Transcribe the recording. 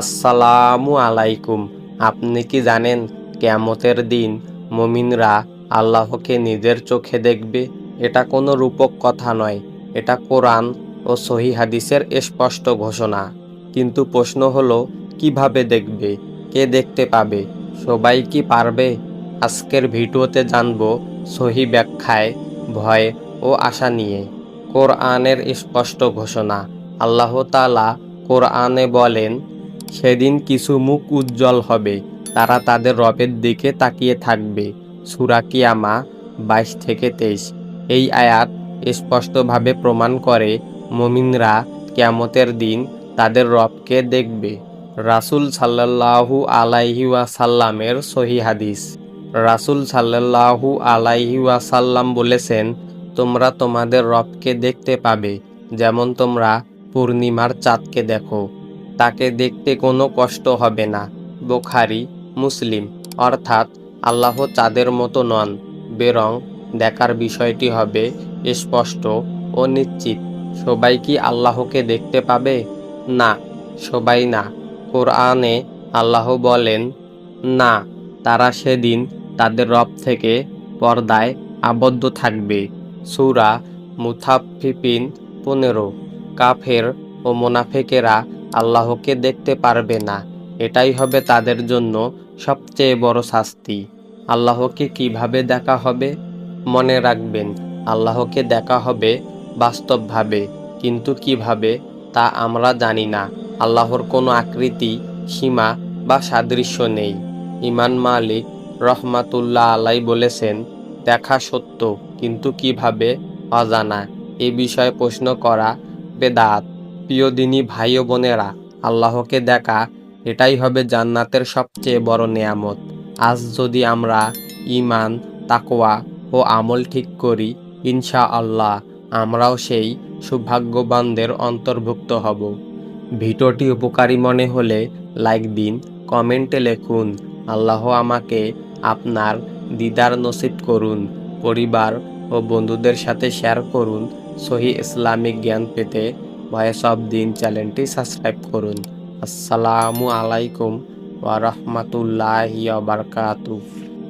আসসালামু আলাইকুম। আপনি কি জানেন কেয়ামতের দিন মমিনরা আল্লাহকে নিজের চোখে দেখবে? এটা কোনো রূপক কথা নয়। এটা কোরআন ও সহি হাদিসের স্পষ্ট ঘোষণা। কিন্তু প্রশ্ন হলো, কীভাবে দেখবে? কে দেখতে পাবে? সবাই কি পারবে? আজকের ভিডিওতে জানব সহি ব্যাখ্যায় ভয় ও আশা নিয়ে। কোরআনের স্পষ্ট ঘোষণা। আল্লাহ তাআলা কোরআনে বলেন সেদিন কিছু মুখ উজ্জ্বল হবে, তারা তাদের রবের দিকে তাকিয়ে থাকবে। সুরা কিয়ামা বাইশ থেকে তেইশ। এই আয়াত স্পষ্টভাবে প্রমাণ করে মমিনরা ক্যামতের দিন তাদের রবকে দেখবে। রাসূল সাল্লাল্লাহু আলাইহি ওয়াসাল্লামের সহি হাদিস। রাসূল সাল্লাল্লাহু আলাইহি বলেছেন, তোমরা তোমাদের রবকে দেখতে পাবে, যেমন তোমরা পূর্ণিমার চাঁদকে দেখো। তাকে দেখতে কোনো কষ্ট হবে না। বোখারি, মুসলিম, অর্থাৎ আল্লাহ চাঁদের মতো নন, বেরং দেখার বিষয়টি হবে স্পষ্ট ও নিশ্চিত। সবাই কি আল্লাহকে দেখতে পাবে? না, সবাই না। কোরআনে আল্লাহ বলেন, না, তারা সেদিন তাদের রব থেকে পর্দায় আবদ্ধ থাকবে। সুরা মুথাফিফিন পনেরো। কাফের ও মোনাফেকেরা আল্লাহকে দেখতে পারবে না। এটাই হবে তাদের জন্য সবচেয়ে বড় শাস্তি। আল্লাহকে কীভাবে দেখা হবে? মনে রাখবেন, আল্লাহকে দেখা হবে বাস্তবভাবে, কিন্তু কীভাবে তা আমরা জানি না। আল্লাহর কোনো আকৃতি, সীমা বা সাদৃশ্য নেই। ইমান মালিক রহমাতুল্লাহ আলাই বলেছেন, দেখা সত্য, কিন্তু কীভাবে অজানা? এ বিষয়ে প্রশ্ন করা বেদাত। প্রিয় দিনী ভাই ও বোনেরা, আল্লাহকে দেখা, এটাই হবে জান্নাতের সবচেয়ে বড় নেয়ামত। আজ যদি আমরা ইমান তাকওয়া ও আমল ঠিক করি ইনশা আল্লাহ আমরাও সেই সৌভাগ্যবানদের অন্তর্ভুক্ত হব। ভিডিওটি উপকারী মনে হলে লাইক দিন, কমেন্টে লিখুন, আল্লাহ আমাকে আপনার দিদার নসিব করুন, পরিবার ও বন্ধুদের সাথে শেয়ার করুন, সহি ইসলামিক জ্ঞান পেতে ভয়েস অফ দিন চ্যানেলটি সাবস্ক্রাইব করুন। আসসালামু আলাইকুম ওয়া বারাকাতুহু।